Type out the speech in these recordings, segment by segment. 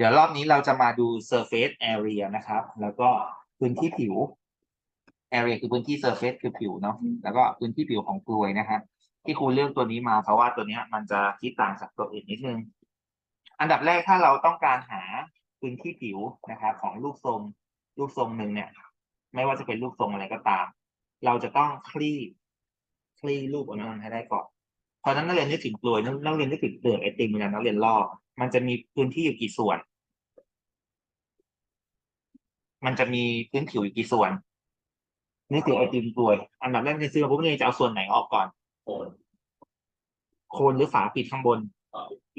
เดี๋ยวรอบนี้เราจะมาดู surface area นะครับ แล้วก็พื้นที่ผิว area คือพื้นที่ surface คือผิวเนาะ แล้วก็พื้นที่ผิวของกลวยนะฮะที่ครูเลือกตัวนี้มาเพราะว่าตัวนี้มันจะคิดต่างจากตัวอื่นนิดนึง อันดับแรกถ้าเราต้องการหาพื้นที่ผิวนะครับของรูปทรงรูปทรงหนึ่งเนี่ย ไม่ว่าจะเป็นรูปทรงอะไรก็ตาม เราจะต้องคลี่คลี่รูปอันนั้นให้ได้ก่อนเพราะนั้นนักเรียนนึกถึงกลวยนักนักเรียนนึกถึงเปลือกไอติมเวลานักเรียนลอกมันจะมีพื้นที่อยู่กี่ส่วน มันจะมีพื้นผิวอยู่กี่ส่วนนึกถึงไอติมกลวย อันดับแรกในซื้อมาปุ๊บเนี่ยจะเอาส่วนไหนออกก่อน โคนหรือฝาปิดข้างบน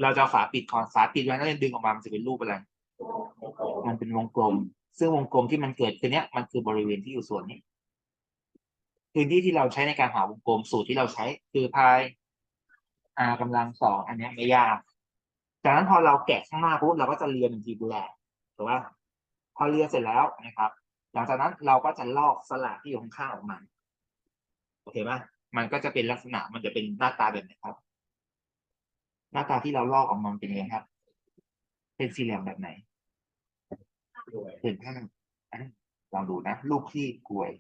เราจะเอาฝาปิดก่อนฝาปิดไว้นักเรียนดึงออกมามันจะเป็นรูปอะไร มันเป็นวงกลม ซึ่งวงกลมที่มันเกิดคือเนี้ยมันคือบริเวณที่อยู่ส่วนนี้ พื้นที่ที่เราใช้ในการหาวงกลมสูตรที่เราใช้ คือพาย r กำลังสองอันเนี้ยไม่ยาก จากนั้นพอเราแกะข้างหน้าปุ๊บเราก็จะเรียนเป็นทีแหลกถูกป่ะพ อเรียนเสร็จแล้วนะครับ หลังจากนั้นเราก็จะลอกสลักที่อยู่ข้างๆออกมาโอเคป่ะมันก็จะเป็นลักษณะมันจะเป็นหน้าตาแบบไหนครับ หน้าตาที่เราลอกออกมาเป็นยังไงครับ เป็นสี่เหลี่ยมแบบไหนเห็นภาพอะลองดูนะรูปที่กลวย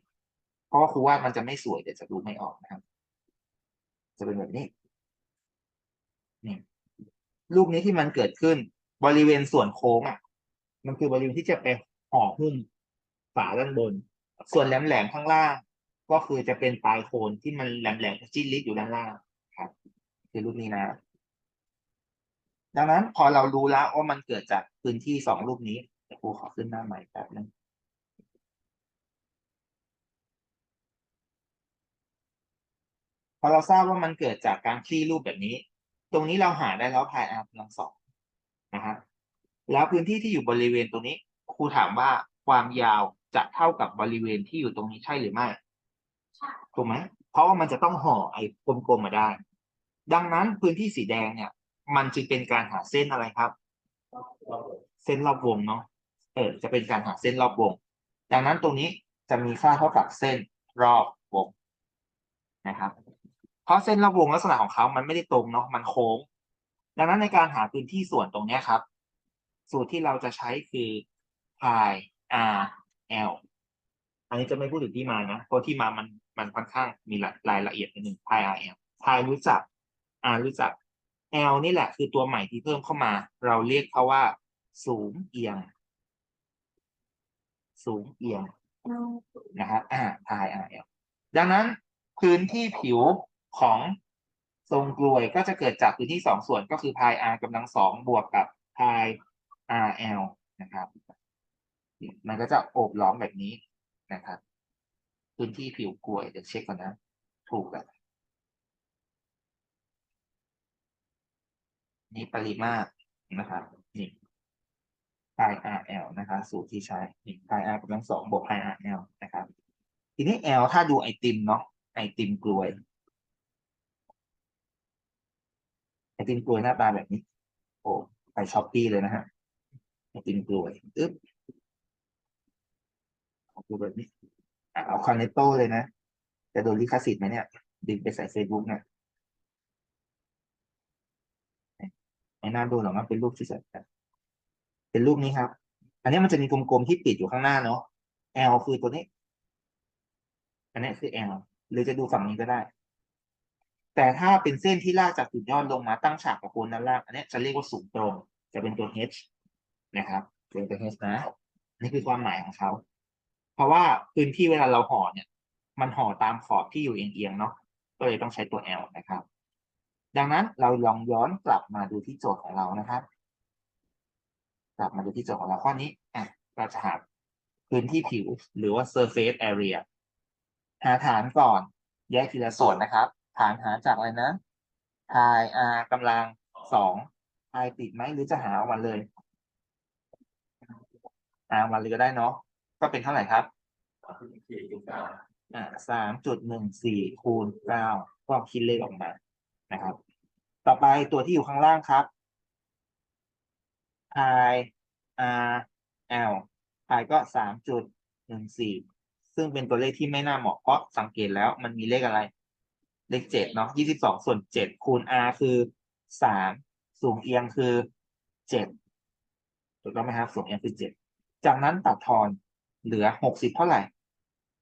เพราะว่าครูว่ามันจะไม่สวยเดี๋ยวจะดูไม่ออกนะครับ จะเป็นแบบนี้นี่รูปนี้ที่มันเกิดขึ้น บริเวณส่วนโค้งอะ มันคือบริเวณที่จะไป ห่อหุ้มฝาด้านบน ส่วนแหลมๆข้างล่าง ก็คือจะเป็นปลายโคนที่มันแหลมๆจิ้นลิดอยู่ด้านล่างครับ คือรูปนี้นะ ดังนั้นพอเรารู้แล้วว่ามันเกิดจากพื้นที่สองรูปนี้ครูขอขึ้นหน้าใหม่แป๊บนึงพอเราทราบว่ามันเกิดจากการคลี่รูปแบบนี้ ตรงนี้เราหาได้แล้วพายอาร์กำลังสองนะครับแล้วพื้นที่ที่อยู่บริเวณตรงนี้ ครูถามว่าความยาวจะเท่ากับบริเวณที่อยู่ตรงนี้ใช่หรือไม่ถูกไหมเพราะว่ามันจะต้องห่อไอ้กลมๆมาได้ ดังนั้นพื้นที่สีแดงเนี่ย มันจึงเป็นการหาเส้นอะไรครับ เส้นรอบวงเนาะเออจะเป็นการหาเส้นรอบวง ดังนั้นตรงนี้จะมีค่าเท่ากับเส้นรอบวงนะครับ เพราะเส้นรอบวงลักษณะของเขา มันไม่ได้ตรงเนาะมันโค้ง ดังนั้นในการหาพื้นที่ส่วนตรงเนี้ยครับ สูตรที่เราจะใช้คือ I r l อันนี้จะไม่พูดถึงที่มานะ เพราะที่มามันมันค่อนข้างมีรายละเอียดนิดนึง pi r l pi รู้จัก r รู้จัก l นี่แหละคือตัวใหม่ที่เพิ่มเข้ามา เราเรียกเขาว่า สูงเอียง สูงเอียงนะครับอ่า pi r l ดังนั้นพื้นที่ผิวของทรงกลวยก็จะเกิดจากพื้นที่สองส่วนก็คือ pi r กำลังสองบวกกับ pi r l นะครับ มันก็จะโอบล้อมแบบนี้นะครับ พื้นที่ผิวกลวยเดี๋ยวเช็คก่อนนะ ถูกแล้วนี่ปริมาตรนะครับนี่ pi r l นะคะสูตรที่ใช้นี่ pi r กำลังสองบวก pi r l นะครับ ทีนี้ l ถ้าดูไอติมเนาะไอติมกลวย ไอติมกลวยหน้าตาแบบนี้ โอ้ไปช้อปปี้เลยนะฮะไอติมกลวยอึ๊บ เอาดูแบบนี้อ่เอาคอนเนตโต้เลยนะ จะโดนลิขสิทธิ์ไหมเนี่ย ดึงไปใส่เฟซบุ๊กเนี่ยไม่น่าดูหรอกมันเป็นรูปที่สวยเป็นรูปนี้ครับ อันนี้มันจะมีกลมๆที่ปิดอยู่ข้างหน้าเนาะ L คือตัวนี้ อันนี้คือ L หรือจะดูฝั่งนี้ก็ได้ แต่ถ้าเป็นเส้นที่ลากจากจุดยอดลงมาตั้งฉากกับโคนด้านล่าง อันนี้จะเรียกว่าสูงตรง จะเป็นตัว H นะครับเป็นตัว H นะ นี่คือความหมายของเขา ราะว่าพื้นที่เวลาเราห่อเนี่ย มันห่อตามขอบที่อยู่เอียงๆเนาะก็เลยต้องใช้ตัว L นะครับ ดังนั้นเราลองย้อนกลับมาดูที่โจทย์ของเรานะครับ กลับมาดูที่โจทย์ของเราข้อนี้อะเราจะหาพื้นที่ผิวหรือว่า surface area หาฐานก่อน แยกทีละส่วนนะครับ ฐานหาจากอะไรนะ pi r กำลังสอง pi ติดไหมหรือจะหาออกมาเลยหาออกมาเลยก็ได้เนาะ ก็เป็นเท่าไหร่ครับอ่าสามจุดหนึ่งสี่คูณเก้าก็คิดเลขออกมานะครับ ต่อไปตัวที่อยู่ข้างล่างครับ pi r l pi ก็สามจุดหนึ่งสี่ซึ่งเป็นตัวเลขที่ไม่น่าเหมาะเพราะสังเกตแล้วมันมีเลขอะไร เลขเจ็ดเนาะยี่สิบสองส่วนเจ็ดคูณ r คือสามสูงเอียงคือเจ็ดถูกต้องไหมครับส่วน n คือเจ็ดจากนั้นตัดทอน เหลือหกสิบเท่าไหร่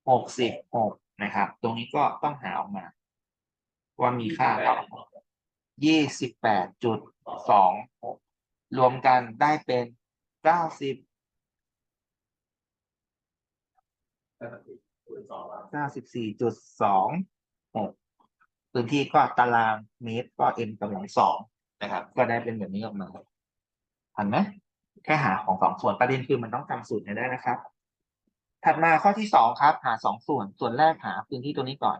หกสิบหกนะครับ ตรงนี้ก็ต้องหาออกมา ว่ามีค่าเท่ายี่สิบแปดจุดสองหกรวมกันได้เป็นเก้าสิบเก้าสิบสี่จุดสองหกพื้นที่ก็ตารางเมตรก็ n กำลังสองนะครับ ก็ได้เป็นแบบนี้ออกมาทันไหมแค่หาของสองส่วนประเด็นคือมันต้องจำสูตรให้ได้นะครับ ถัดมาข้อที่สองครับ หาสองส่วน ส่วนแรกหาพื้นที่ตัวนี้ก่อน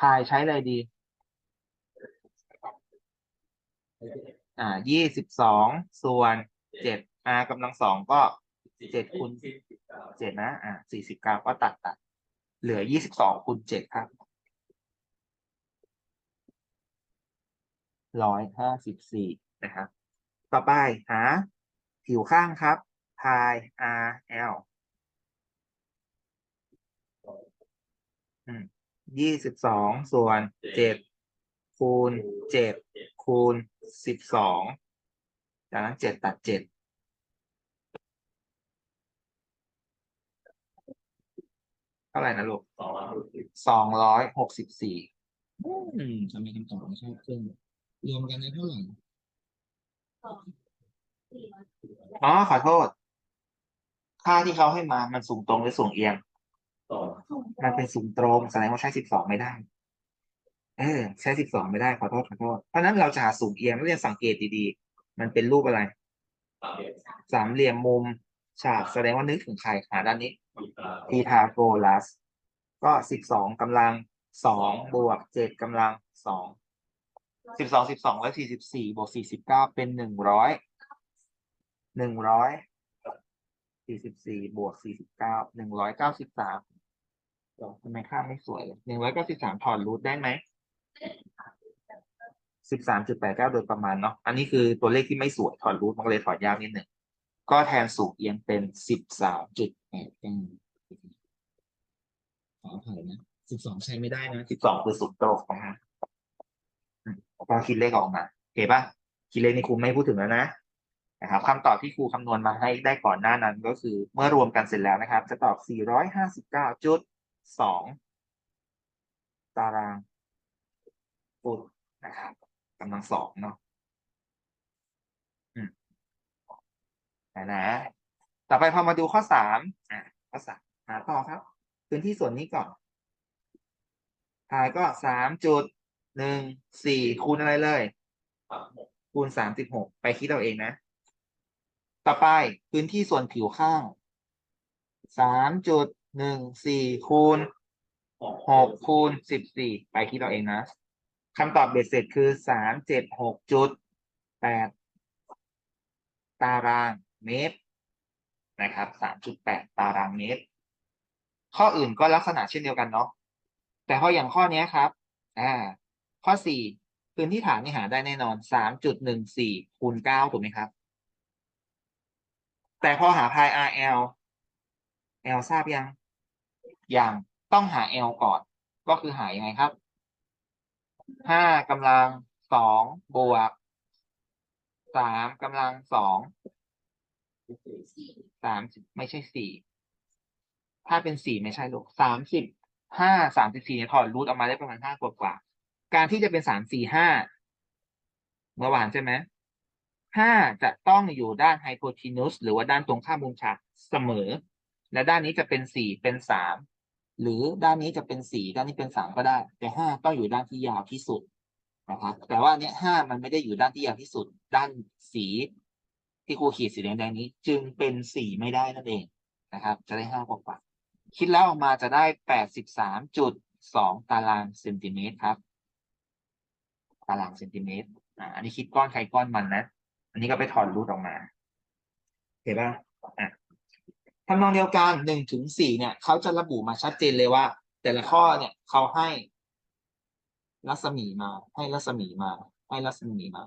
พายใช้อะไรดี อ่ายี่สิบสองส่วนเจ็ด r กำลังสองก็เจ็ดคูณเจ็ดนะ อ่าสี่สิบเก้าก็ตัดตัด เหลือยี่สิบสองคูณเจ็ดครับร้อยห้าสิบสี่นะครับ ต่อไปหาผิวข้างครับ พาย r l ยี่สิบสองส่วนเจ็ดคูณเจ็ดคูณสิบสองจากนั้นเจ็ดตัดเจ็ดเท่าไหร่นะลูกสองร้อยหกสิบสี่อืมทำไมคำตอบไม่ใช่ครึ่งรวมกันได้เท่าไหร่อ๋อขอโทษ ค่าที่เขาให้มามันสูงตรงหรือสูงเอียง มันเป็นสูงตรงแสดงว่าใช้สิบสองไม่ได้ เออ ใช้สิบสองไม่ได้ขอโทษขอโทษเพราะฉะนั้นเราจะหาสูงเอียงนักเรียนสังเกตดีๆ มันเป็นรูปอะไร สามเหลี่ยมมุมฉากแสดงว่านึกถึงใครหาด้านนี้พีทาโกรัส ก็สิบสองกำลังสองบวกเจ็ดกำลังสองสิบสองสิบสองร้อยสี่สิบสี่บวกสี่สิบเก้าเป็นหนึ่งร้อยหนึ่งร้อย สี่สิบสี่บวกสี่สิบเก้าหนึ่งร้อยเก้าสิบสามเดี๋ยวทำไมค่าไม่สวยเลยหนึ่งร้อยเก้าสิบสามถอดรูทได้ไหมสิบสามจุดแปดเก้าโดยประมาณเนาะ อันนี้คือตัวเลขที่ไม่สวยถอดรูทมันเลยถอดยากนิดหนึ่ง ก็แทนสูงเอียงเป็นสิบสามจุดแปดเก้าขออภัยนะสิบสองใช้ไม่ได้นะสิบสองคือสูงตรงนะฮะพอคิดเลขออกมาโอเคปะคิดเลขนี่ครูไม่พูดถึงแล้วนะ นะครับคำตอบที่ครูคำนวณมาให้ได้ก่อนหน้านั้นก็คือเมื่อรวมกันเสร็จแล้วนะครับ จะตอบ 459.2 ตารางฟุตนะครับกำลังสองเนาะอืมนะนะ ต่อไปพอมาดูข้อสามอะข้อสามหาต่อครับ พื้นที่ส่วนนี้ก่อนทายก็สามจุดหนึ่งสี่คูณอะไรเลย คูณสามสิบหกไปคิดเอาเองนะ ต่อไปพื้นที่ส่วนผิวข้างสามจุดหนึ่งสี่คูณหกคูณสิบสี่ไปคิดเอาเองนะคำตอบเบ็ดเสร็จคือสามเจ็ดหกจุดแปดตารางเมตรนะครับสามจุดแปดตารางเมตร ข้ออื่นก็ลักษณะเช่นเดียวกันเนาะแต่พออย่างข้อนี้ครับอ่าข้อสี่พื้นที่ฐานนี่หาได้แน่นอนสามจุดหนึ่งสี่คูณเก้าถูกไหมครับ แต่พอหาพาย RL L ทราบยังยังต้องหา L ก่อน ก็คือหายังไงครับห้ากำลังสองบวกสามกำลังสองสามสิบไม่ใช่สี่ถ้าเป็นสี่ไม่ใช่ลูกสามสิบห้าสามสิบสี่เนี่ยถอดรูทออกมาได้ประมาณห้ากว่ากว่า การที่จะเป็นสามสี่ห้าเมื่อวานใช่ไหม ห้าจะต้องอยู่ด้านไฮโพทีนุสหรือว่าด้านตรงข้ามมุมฉากเสมอ และด้านนี้จะเป็นสี่เป็นสามหรือด้านนี้จะเป็นสี่ด้านนี้เป็นสามก็ได้ แต่ห้าต้องอยู่ด้านที่ยาวที่สุดนะครับแต่ว่าเนี้ยห้ามันไม่ได้อยู่ด้านที่ยาวที่สุด ด้านสีที่ครูขีดสีแดงๆนี้ จึงเป็นสี่ไม่ได้นั่นเองนะครับ จะได้ห้ากว่าคิดแล้วออกมาจะได้แปดสิบสามจุดสองตารางเซนติเมตรครับ ตารางเซนติเมตรอ่าอันนี้คิดก้อนใครก้อนมันนะ อันนี้ก็ไปถอนรูทออกมาเห็นปะอะทำนองเดียวกันหนึ่งถึงสี่เนี่ยเขาจะระบุมาชัดเจนเลยว่า แต่ละข้อเนี่ยเขาให้รัศมีมา ให้รัศมีมา ให้รัศมีมา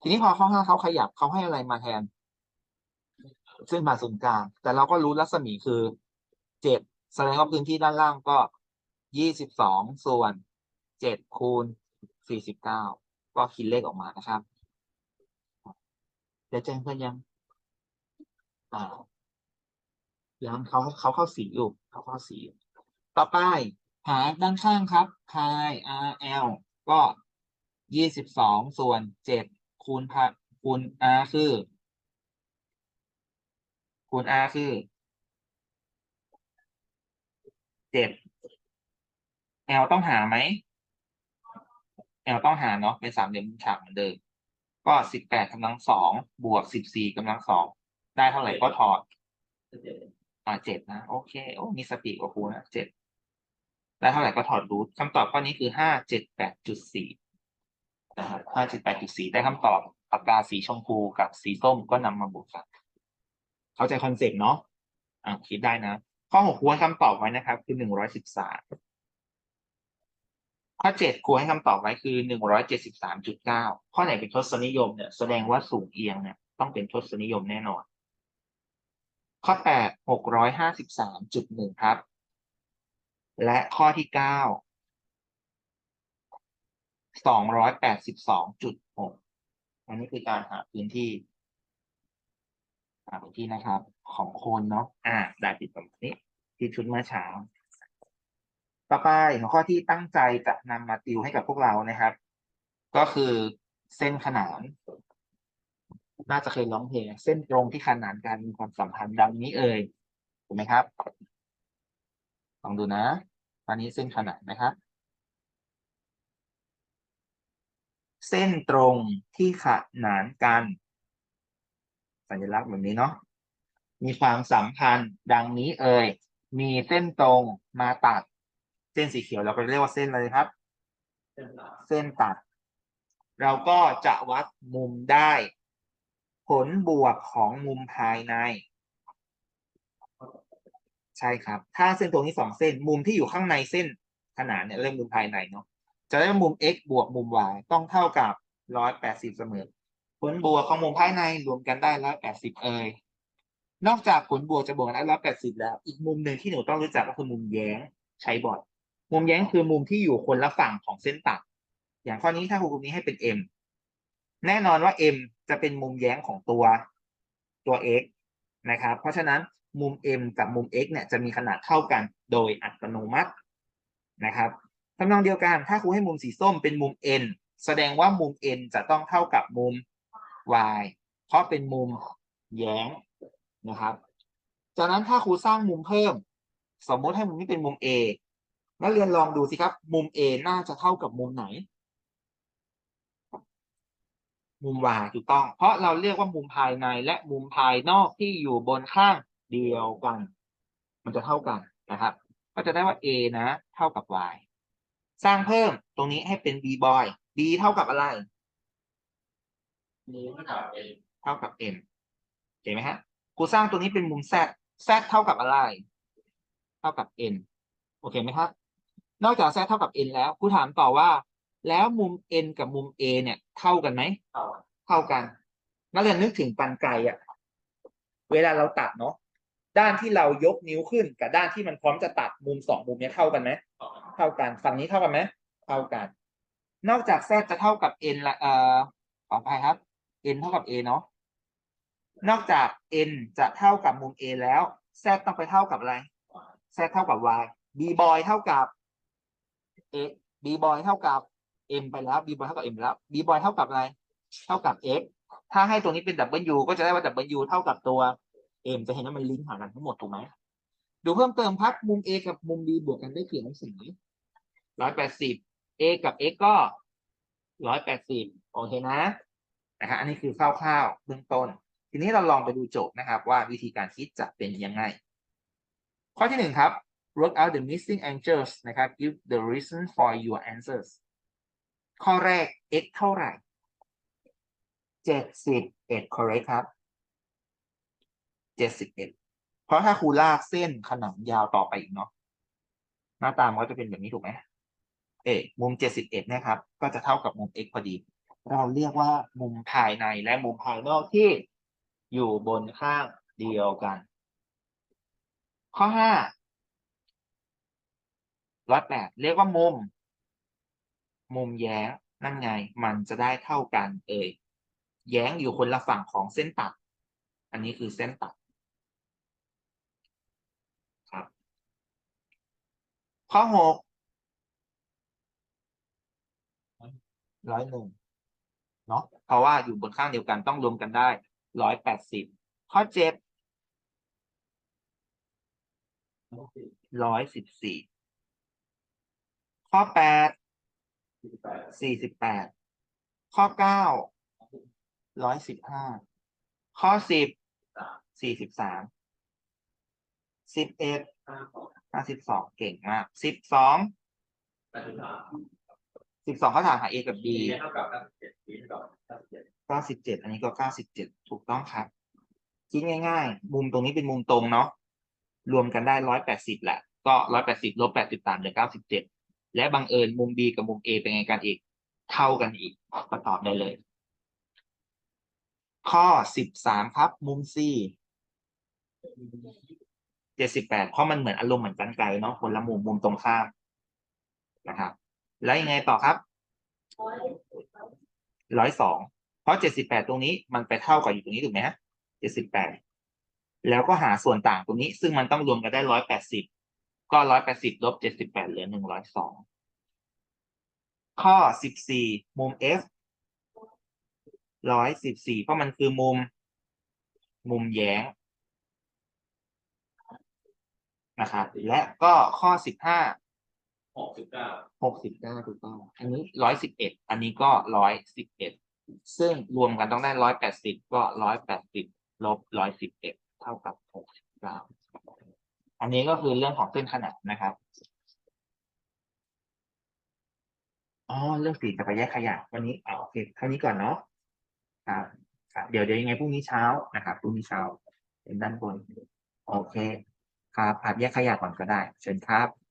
ทีนี้พอข้อห้าเขาขยับเขาให้อะไรมาแทนเส้นผ่าศูนย์กลางแต่เราก็รู้รัศมีคือเจ็ดแสดงว่าพื้นที่ด้านล่างก็ยี่สิบสองส่วนเจ็ดคูณสี่สิบเก้าก็คิดเลขออกมานะครับ เดี๋ยวแจ้งเพื่อนยัง อ่ายังเขาเขาเข้าสีอยู่เขาเข้าสีอยู่ต่อไป หาด้านข้างครับ pi r l ก็ยี่สิบสองส่วนเจ็ดคูณพคูณ r คือ คูณ r คือเจ็ด l ต้องหาไหม l ต้องหาเนาะเป็นสามเหลี่ยมฉากเหมือนเดิม ก็สิบแปดกำลังสองบวกสิบสี่กำลังสองได้เท่าไหร่ก็ถอดอ่าเจ็ดนะ โอเคโอ้มีสติกว่าครูนะเจ็ดได้เท่าไหร่ก็ถอดรูทคำตอบข้อนี้คือห้าเจ็ดแปดจุดสี่นะครับห้าเจ็ดแปดจุดสี่ได้คำตอบปากกาสีชมพูกับสีส้มก็นำมาบวกกันเข้าใจคอนเซ็ปต์เนาะอ่าคิดได้นะ ข้อหกครูให้คำตอบไว้นะครับ คือหนึ่งร้อยสิบสาม ข้อเจ็ดครูให้คำตอบไว้คือหนึ่งร้อยเจ็ดสิบสามจุดเก้าข้อไหนเป็นทศนิยมเนี่ยแสดงว่าสูงเอียงเนี่ยต้องเป็นทศนิยมแน่นอน ข้อแปดหกร้อยห้าสิบสามจุดหนึ่งครับ และข้อที่เก้าสองร้อยแปดสิบสองจุดหกอันนี้คือการหาพื้นที่หาพื้นที่นะครับ ของโคนเนาะอ่าได้ติดประมาณนี้ที่ชุดเมื่อเช้า ต่อไปหัวข้อที่ตั้งใจจะนำมาติวให้กับพวกเรานะครับ ก็คือเส้นขนาน น่าจะเคยร้องเพลงเส้นตรงที่ขนานกันมีความสัมพันธ์ดังนี้เอ่ยถูกไหมครับลองดูนะตอนนี้เส้นขนานนะครับ เส้นตรงที่ขนานกัน สัญลักษณ์แบบนี้เนาะมีความสัมพันธ์ดังนี้เอ่ยมีเส้นตรงมาตัด เส้นสีเขียวเราก็เรียกว่าเส้นอะไรครับ เส้นตัด เราก็จะวัดมุมได้ ผลบวกของมุมภายใน ใช่ครับ ถ้าเส้นตรงนี้สองเส้น มุมที่อยู่ข้างในเส้นขนานเนี่ยเรียกมุมภายในเนาะจะได้มุม x บวกมุม y ต้องเท่ากับร้อยแปดสิบเสมอ ผลบวกของมุมภายในรวมกันได้ร้อยแปดสิบเอ่ยนอกจากผลบวกจะบวกกันได้ร้อยแปดสิบแล้ว อีกมุมหนึ่งที่หนูต้องรู้จักก็คือมุมแย้งใช้บ่อย มุมแย้งคือมุมที่อยู่คนละฝั่งของเส้นตัด อย่างข้อนี้ถ้าครูกลุ่มนี้ให้เป็น m แน่นอนว่า m จะเป็นมุมแย้งของตัวตัว x นะครับ เพราะฉะนั้นมุม m กับมุม x เนี่ยจะมีขนาดเท่ากันโดยอัตโนมัตินะครับทำนองเดียวกันถ้าครูให้มุมสีส้มเป็นมุม n แสดงว่ามุม n จะต้องเท่ากับมุม y เพราะเป็นมุมแย้งนะครับ จากนั้นถ้าครูสร้างมุมเพิ่ม สมมติให้มุมนี้เป็นมุม a นักเรียนลองดูสิครับ มุม a น่าจะเท่ากับมุมไหน มุม y ถูกต้อง เพราะเราเรียกว่ามุมภายในและมุมภายนอกที่อยู่บนข้างเดียวกัน มันจะเท่ากันนะครับ ก็จะได้ว่า a นะ เท่ากับ y สร้างเพิ่มตรงนี้ให้เป็น b boy b เท่ากับอะไรเท่ากับ m เห็นไหมฮะกูสร้างตัวนี้เป็นมุม z z เท่ากับอะไร เท่ากับ n โอเคไหมครับ นอกจาก z เท่ากับ n แล้วกูถามต่อว่า แล้วมุม n กับมุม a เนี่ย เท่ากันไหมเท่ากันนักเรียนนึกถึงปันไกอะเวลาเราตัดเนาะด้านที่เรายกนิ้วขึ้นกับด้านที่มันพร้อมจะตัดมุมสองมุมเนี้ยเท่ากันไหมเท่ากันฝั่งนี้เท่ากันไหมเท่ากัน นอกจาก z จะเท่ากับ n ละเอ่อขออภัยครับ n เท่ากับ a เนาะนอกจาก n จะเท่ากับมุม a แล้ว z ต้องไปเท่ากับอะไร z เท่ากับ y b boy เท่ากับ a b boy เท่ากับ m ไปแล้ว b boy เท่ากับ m แล้ว b boy เท่ากับอะไร เท่ากับ x ถ้าให้ตัวนี้เป็น w ก็จะได้ว่า w เท่ากับตัว m จะเห็นว่ามันลิงก์หากันทั้งหมดถูกไหมดูเพิ่มเติมครับมุม a กับมุม b บวกกันได้กี่องศาร้อยแปดสิบ a กับ x ก็ร้อยแปดสิบโอเคนะนะฮะอันนี้คือคร่าวๆเบื้องต้น ทีนี้เราลองไปดูโจทย์นะครับ ว่าวิธีการคิดจะเป็นยังไง ข้อที่หนึ่งครับ work out the missing angles นะครับ give the reason for your answers ข้อแรก x เท่าไหร่เจ็ดสิบเอ็ด correct ครับเจ็ดสิบเอ็ดเพราะถ้าครูลากเส้นขนานยาวต่อไปอีกเนาะหน้าตามันก็จะเป็นแบบนี้ถูกไหมเอ๊มุมเจ็ดสิบเอ็ดนี่ยครับ ก็จะเท่ากับมุม x พอดี เราเรียกว่ามุมภายในและมุมภายนอกที่อยู่บนข้างเดียวกัน ข้อห้า ร้อยแปดเรียกว่ามุม มุมแย้งนั่นไง มันจะได้เท่ากัน เอ่ยแย้งอยู่คนละฝั่งของเส้นตัด อันนี้คือเส้นตัดครับ ข้อหกร้อยหนึ่งเนาะเพราะว่าอยู่บนข้างเดียวกันต้องรวมกันได้ร้อยแปดสิบข้อเจ็ดร้อยสิบสี่ ข้อแปดสี่สิบแปดข้อเก้าร้อยสิบห้าข้อสิบสี่สิบสามสิบเอ็ดห้าสิบสองเก่งมากสิบสองสิบสองเขาถามหา A กับ B เท่ากับเก้าสิบเจ็ดปีเท่ากับเก้าสิบเจ็ดเก้าสิบเจ็ดอันนี้ก็เก้าสิบเจ็ดถูกต้องครับคิดง่ายๆ มุมตรงนี้เป็นมุมตรงเนาะรวมกันได้ร้อยแปดสิบแหละ ก็ร้อยแปดสิบลบแปดสิบสามเหลือเก้าสิบเจ็ด และบังเอิญมุม B กับมุม A เป็นไงกันอีก เท่ากันอีกก็ตอบได้เลย ข้อสิบสามครับ มุม C เจ็ดสิบแปดเพราะมันเหมือนอารมณ์เหมือนกันไกลเนาะคนละมุมมุมตรงข้ามนะครับ แล้วยังไงต่อครับร้อยสองเพราะเจ็ดสิบแปดตรงนี้มันไปเท่ากับอยู่ตรงนี้ถูกไหมฮะเจ็ดสิบแปดแล้วก็หาส่วนต่างตรงนี้ ซึ่งมันต้องรวมกันได้ร้อยแปดสิบ ก็ร้อยแปดสิบลบเจ็ดสิบแปดเหลือหนึ่งร้อยสองข้อสิบสี่มุม F ร้อยสิบสี่เพราะมันคือมุม มุมแย้งนะครับและก็ข้อสิบห้าหกสิบเก้าหกสิบเก้าถูกต้องอันนี้ร้อยสิบเอ็ดอันนี้ก็ร้อยสิบเอ็ดซึ่งรวมกันต้องได้ร้อยแปดสิบก็ร้อยแปดสิบลบร้อยสิบเอ็ดเท่ากับหกสิบเก้า อันนี้ก็คือเรื่องของเส้นขนาดนะครับอ๋อเรื่องสีจะไปแยกขยะวันนี้เอาโอเคเท่านี้ก่อนเนาะครับครับเดี๋ยวเดี๋ยวยังไงพรุ่งนี้เช้านะครับพรุ่งนี้เช้าเป็นด้านบน โอเค ครับผัดแยกขยะก่อนก็ได้ เชิญครับ